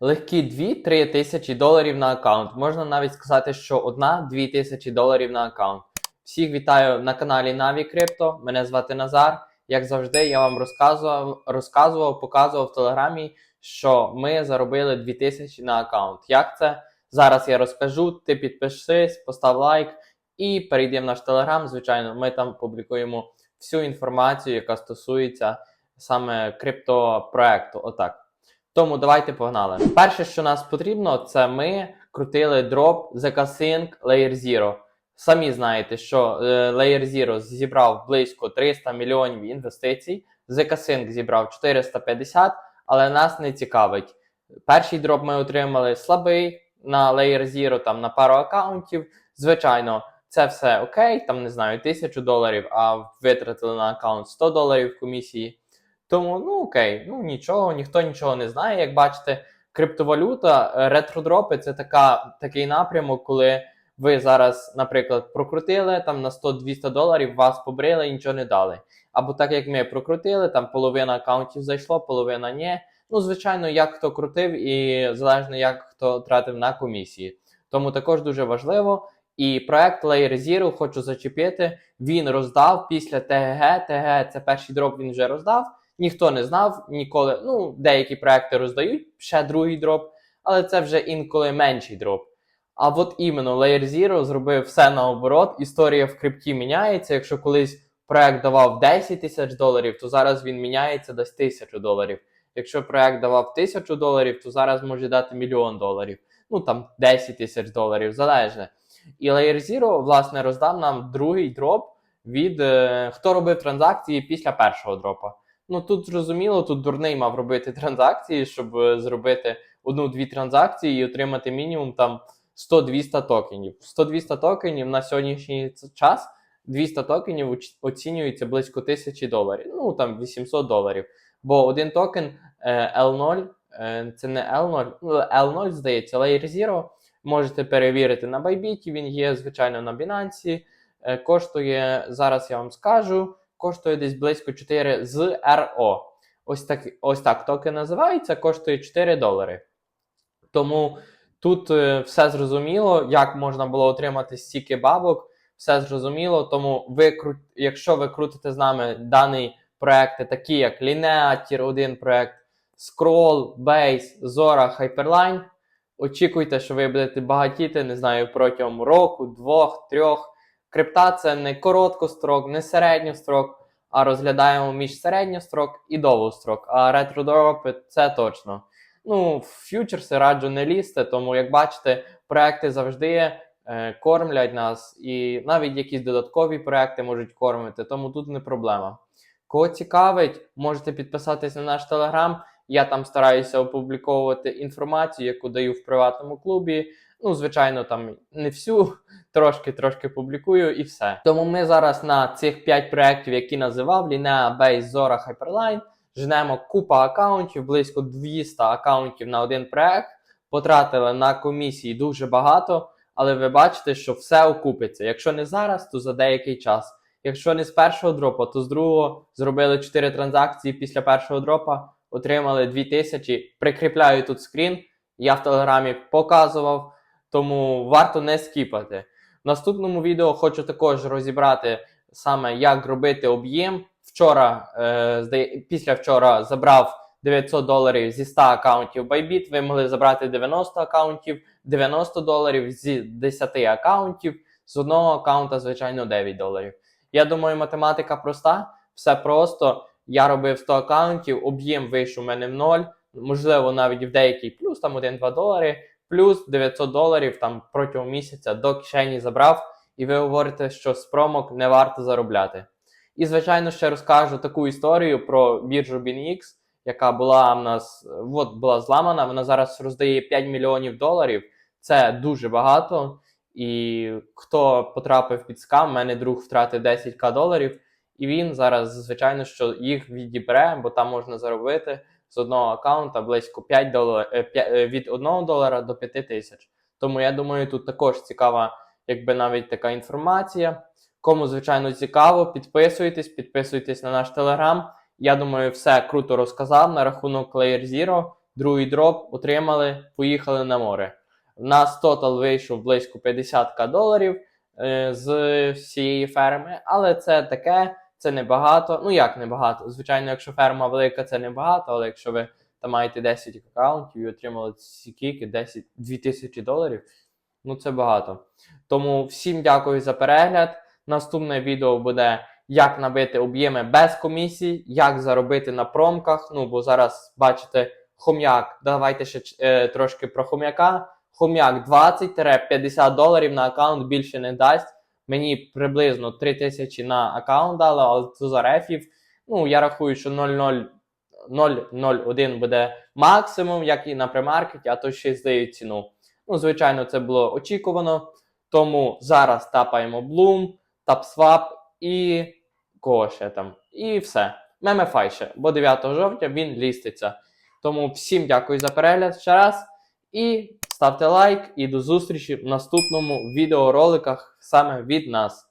Легкі 2-3 тисячі доларів на аккаунт. Можна навіть сказати, що одна-дві тисячі доларів на аккаунт. Всіх вітаю на каналі Navі Crypto. Мене звати Назар. Як завжди, я вам розказував, розказував, показував в телеграмі, що ми заробили 2000 на аккаунт. Як це? Зараз я розкажу. Ти підпишись, постав лайк і перейди в наш телеграм. Звичайно, ми там публікуємо всю інформацію, яка стосується саме криптопроекту. Отак. Тому давайте погнали. Перше, що нас потрібно, це ми крутили дроп ZK Sync Layer Zero. Самі знаєте, що е, Layer Zero зібрав близько 300 мільйонів інвестицій. ZK Sync зібрав 450, але нас не цікавить. Перший дроп ми отримали слабий на Layer Zero, там на пару аккаунтів. Звичайно, це все окей, там не знаю, 1000 доларів, а витратили на аккаунт 100 доларів комісії. Тому, ну окей, ну нічого, ніхто нічого не знає. Як бачите, криптовалюта, е, ретродропи це така, такий напрямок, коли ви зараз, наприклад, прокрутили там на 100-200 доларів, вас побрили і нічого не дали. Або так як ми прокрутили, там половина аккаунтів зайшло, половина ні. Ну, звичайно, як хто крутив, і залежно як хто тратив на комісії. Тому також дуже важливо. І проект Layer Zero хочу зачепити. Він роздав після ТГГ. ТГГ це перший дроп, він вже роздав. Ніхто не знав ніколи. Ну, деякі проекти роздають ще другий дроп, але це вже інколи менший дроп. А от іменно Layer Zero зробив все наоборот. Історія в крипті міняється. Якщо колись проект давав 10 тисяч доларів, то зараз він міняється дасть тисячу доларів. Якщо проект давав тисячу доларів, то зараз може дати мільйон доларів. Ну там 10 тисяч доларів, залежно. І Layer Zero, власне, роздав нам другий дроп від е, хто робив транзакції після першого дропа. Ну тут зрозуміло, тут дурний мав робити транзакції, щоб е, зробити одну-дві транзакції і отримати мінімум там 100-200 токенів. 100-200 токенів на сьогоднішній час 200 токенів оцінюється близько 1000 доларів. Ну там 800 доларів. Бо один токен е, L0, е, це не L0, ну, L0 здається, Layer Zero. Можете перевірити на Bybit, він є, звичайно, на Binance. Коштує, зараз я вам скажу, коштує десь близько 4 з RO. Ось так, ось так токен називається, коштує 4 долари. Тому тут е, все зрозуміло, як можна було отримати стільки бабок, все зрозуміло. Тому ви, якщо ви крутите з нами даний проекти, такі як Linea, Tier 1 проект, Scroll, Base, Zora, Hyperline, очікуйте, що ви будете багатіти, не знаю, протягом року, двох, трьох. Крипта це не короткострок, не середньострок, а розглядаємо між середньострок і довгострок. А ретродропи це точно. Ну, в фьючерси раджу не лізти, тому як бачите, проекти завжди е, кормлять нас, і навіть якісь додаткові проекти можуть кормити, тому тут не проблема. Кого цікавить, можете підписатись на наш телеграм. Я там стараюся опубліковувати інформацію, яку даю в приватному клубі. Ну, звичайно, там не всю, трошки трошки публікую і все. Тому ми зараз на цих 5 проєктів, які називав Linea, Base, Zora, Hyperline, жнемо купа аккаунтів, близько 200 аккаунтів на один проект. Потратили на комісії дуже багато, але ви бачите, що все окупиться. Якщо не зараз, то за деякий час. Якщо не з першого дропа, то з другого зробили 4 транзакції після першого дропа, отримали 2000. Прикріпляю тут скрін. Я в телеграмі показував, тому варто не скіпати. В наступному відео хочу також розібрати саме, як робити об'єм. Вчора, е, після вчора забрав 900 доларів зі 100 аккаунтів Bybit. Ви могли забрати 90 аккаунтів, 90 доларів зі 10 аккаунтів, з одного аккаунта, звичайно, 9 доларів. Я думаю, математика проста, все просто. Я робив 100 аккаунтів, об'єм вийшов у мене в ноль, можливо, навіть в деякий плюс, там 1-2 долари, плюс 900 доларів там протягом місяця до кишені забрав, і ви говорите, що з промок не варто заробляти. І, звичайно, ще розкажу таку історію про біржу BinX, яка була в нас от, була зламана. Вона зараз роздає 5 мільйонів доларів. Це дуже багато. І хто потрапив під скам, в мене друг втратив 10к доларів, і він зараз, звичайно, що їх відібере, бо там можна заробити з одного аккаунта близько 5 долар, е, п'я- е, від 1 долара до 5 тисяч. Тому я думаю, тут також цікава, якби навіть така інформація. Кому, звичайно, цікаво, підписуйтесь, підписуйтесь на наш телеграм. Я думаю, все круто розказав на рахунок Layer Zero. другий дроп, отримали, поїхали на море. У нас тотал вийшов близько 50к доларів е, з всієї ферми, але це таке, це небагато. Ну як небагато? Звичайно, якщо ферма велика, це небагато, але якщо ви там маєте 10 аккаунтів і отримали скільки, 10, 2000 доларів, ну це багато. Тому всім дякую за перегляд. Наступне відео буде як набити об'єми без комісій, як заробити на промках. Ну, бо зараз бачите, хом'як. Давайте ще е, трошки про хом'яка. Хом'як 20-50 доларів на аккаунт більше не дасть. Мені приблизно 3 тисячі на аккаунт дали, але це за рефів. Ну, я рахую, що 0,0 0,01 буде максимум, як і на премаркеті, а то ще й здають ціну. Ну, звичайно, це було очікувано. Тому зараз тапаємо Bloom, TapSwap і кого ще там. І все. Мемефай ще, бо 9 жовтня він ліститься. Тому всім дякую за перегляд ще раз. І ставте лайк, і до зустрічі в наступному відеороликах саме від нас.